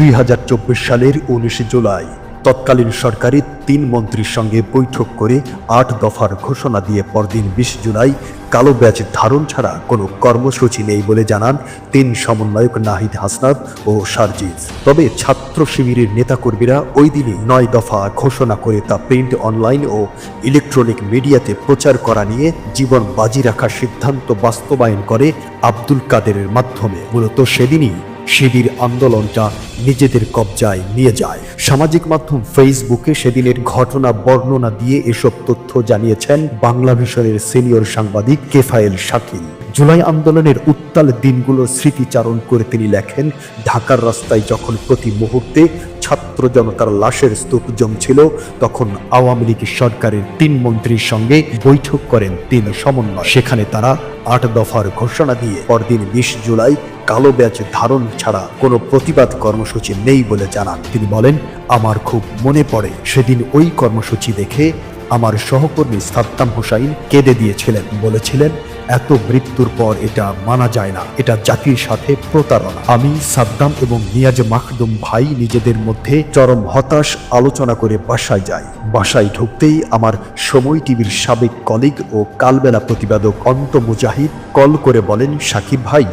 দুই হাজার চব্বিশ সালের উনিশে জুলাই। তৎকালীন সরকারের তিন মন্ত্রীর সঙ্গে বৈঠক করে আট দফার ঘোষণা দিয়ে পরদিন বিশ জুলাই কালো ব্যাচ ধারণ ছাড়া কোনো কর্মসূচি নেই বলে জানান তিন সমন্বয়ক নাহিদ হাসনাত ও সারজিজ তবে ছাত্র শিবিরের নেতাকর্মীরা ওই দিনই নয় দফা ঘোষণা করে তা প্রিন্ট অনলাইন ও ইলেকট্রনিক মিডিয়াতে প্রচার করা নিয়ে জীবন বাজি রাখার সিদ্ধান্ত বাস্তবায়ন করে আব্দুল কাদেরের মাধ্যমে। মূলত সেদিনই শিবির আন্দোলনটা নিজেদের কবজায় নিয়ে যায়। সামাজিক মাধ্যম ফেসবুকে সেদিনের ঘটনা বর্ণনা দিয়ে এসব তথ্য জানিয়েছেন বাংলা ভিশনের সিনিয়র সাংবাদিক কেফায়েল শাকিল। জুলাই আন্দোলনের উত্তাল দিনগুলোর স্মৃতিচারণ করে তিনি লেখেন, ঢাকার রাস্তায় যখন প্রতি মুহূর্তে ছাত্র জনতার লাশের স্তূপ জমছিল, তখন আওয়ামী লীগ সরকারের তিন মন্ত্রীর সঙ্গে বৈঠক করেন তিন সমন্বয়। সেখানে তারা আট দফার ঘোষণা দিয়ে পরদিন বিশ জুলাই কালো ব্যাচ ধারণ ছাড়া কোনো প্রতিবাদ কর্মসূচি নেই বলে জানান। তিনি বলেন, আমার খুব মনে পড়ে, সেদিন ওই কর্মসূচি দেখে আমার সহকর্মী সাদ্দাম হোসাইন কেঁদে দিয়েছিলেন, বলেছিলেন, এত মৃত্যুর পর এটা মানা যায় না, এটা জাতির সাথে প্রতারণা। আমি সাদ্দাম এবং নিয়াজ মাখদুম ভাই নিজেদের মধ্যে চরম হতাশ আলোচনা করে বাসায় যাই। বাসায় ঢুকতেই আমার সময় টিভির সাবেক কলিগ ও কালবেলা প্রতিবেদক অন্ত মুজাহিদ কল করে বলেন, সাকিব ভাই,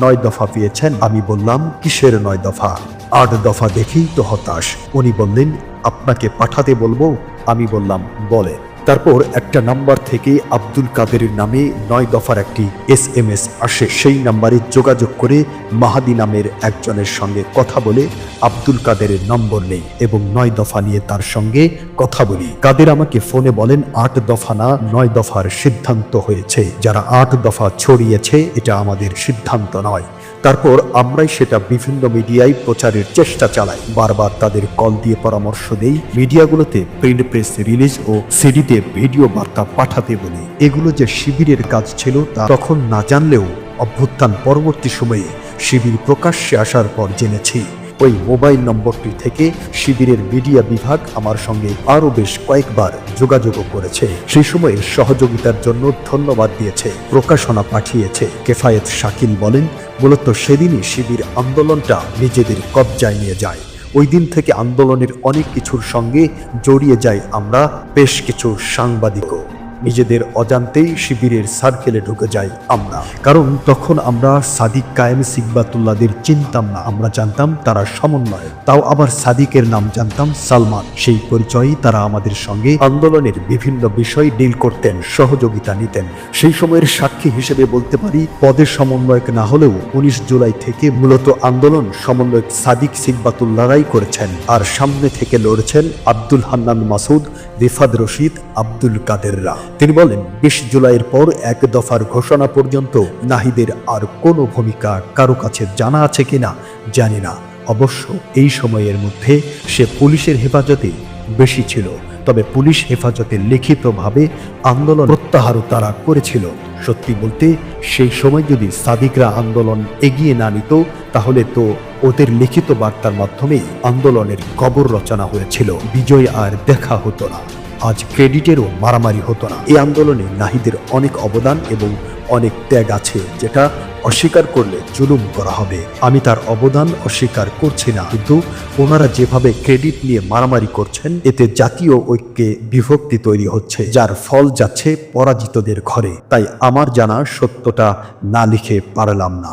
নয় দফা পেয়েছেন। আমি বললাম, কিসের নয় দফা? আট দফা দেখেই তো হতাশ। উনি বললেন, আপনাকে পাঠাতে বলব আমি বললাম বলে। তারপর একটা নাম্বার থেকে আব্দুল কাদেরের নামে নয় দফার একটি এস এম এস আসে। সেই নাম্বারে যোগাযোগ করে মাহাদি নামের একজনের সঙ্গে কথা বলে আব্দুল কাদেরের নম্বর নেই এবং নয় দফা নিয়ে তার সঙ্গে কথা বলি। কাদের আমাকে ফোনে বলেন, আট দফা না, নয় দফার সিদ্ধান্ত হয়েছে। যারা আট দফা ছড়িয়েছে, এটা আমাদের সিদ্ধান্ত নয়। তারপর আমরাই সেটা বিভিন্ন মিডিয়ায় প্রচারের চেষ্টা চালাই। বারবার তাদের কল দিয়ে পরামর্শ দেই। মিডিয়াগুলোতে প্রিন্ট প্রেস রিলিজ ও সিডিতে ভিডিও বার্তা পাঠাতে বলি। এগুলো যে শিবিরের কাজ ছিল তা তখন না জানলেও অভ্যুত্থান পরবর্তী সময়ে শিবির প্রকাশ্যে আসার পর জেনেছি। ওই মোবাইল নম্বরটি থেকে শিবিরের মিডিয়া বিভাগ আমার সঙ্গে আরও বেশ কয়েকবার যোগাযোগও করেছে। সেই সময়ে সহযোগিতার জন্য ধন্যবাদ দিয়েছে, প্রকাশনা পাঠিয়েছে। কেফায়েত শাকিল বলেন, মূলত সেদিনই শিবির আন্দোলনটা নিজেদের কবজায় নিয়ে যায়। ওই দিন থেকে আন্দোলনের অনেক কিছুর সঙ্গে জড়িয়ে যাই আমরা। বেশ কিছু সাংবাদিকও। নিজেদের অজান্তেই শিবিরের সার্কেলে ঢুকে যাই আমরা। কারণ তখন আমরা সাদিক কায়েম সিকবাতুল্লাদের চিনতাম না। আমরা জানতাম তারা সমন্বয় তাও আবার সাদিকের নাম জানতাম সালমান। সেই পরিচয়ই তারা আমাদের সঙ্গে আন্দোলনের বিভিন্ন বিষয় ডিল করতেন, সহযোগিতা নিতেন। সেই সময়ের সাক্ষী হিসেবে বলতে পারি পদের সমন্বয়ক না হলেও উনিশ জুলাই থেকে মূলত আন্দোলন সমন্বয়ক সাদিক সিকবাতুল্লারাই করেছেন। আর সামনে থেকে লড়ছেন আব্দুল হান্নান মাসুদ রিফাদ রশিদ, আব্দুল কাদেররা। তিনি বলেন, বিশ জুলাইয়ের পর এক দফার ঘোষণা পর্যন্ত নাহিদের আর কোনো ভূমিকা কারও কাছে জানা আছে কিনা জানি না। অবশ্য এই সময়ের মধ্যে সে পুলিশের হেফাজতে বেশি ছিল। তবে পুলিশ হেফাজতে লিখিতভাবে আন্দোলন প্রত্যাহারও তারা করেছিল। সত্যি বলতে, সেই সময় যদি সাদিকরা আন্দোলন এগিয়ে না নিত, তাহলে তো ওদের লিখিত বার্তার মাধ্যমেই আন্দোলনের কবর রচনা হয়েছিল। বিজয় আর দেখা হতো না। আজ ক্রেডিটেরও মারামারি হতো না। এই আন্দোলনে নাহিদের অনেক অবদান এবং অনেক ত্যাগ আছে যেটা অস্বীকার করলে জুলুম করা হবে। আমি তার অবদান অস্বীকার করছি না, কিন্তু ওনারা যেভাবে ক্রেডিট নিয়ে মারামারি করছেন, এতে জাতীয় ঐক্যে বিভক্তি তৈরি হচ্ছে, যার ফল যাচ্ছে পরাজিতদের ঘরে। তাই আমার জানা সত্যটা না লিখে পারলাম না।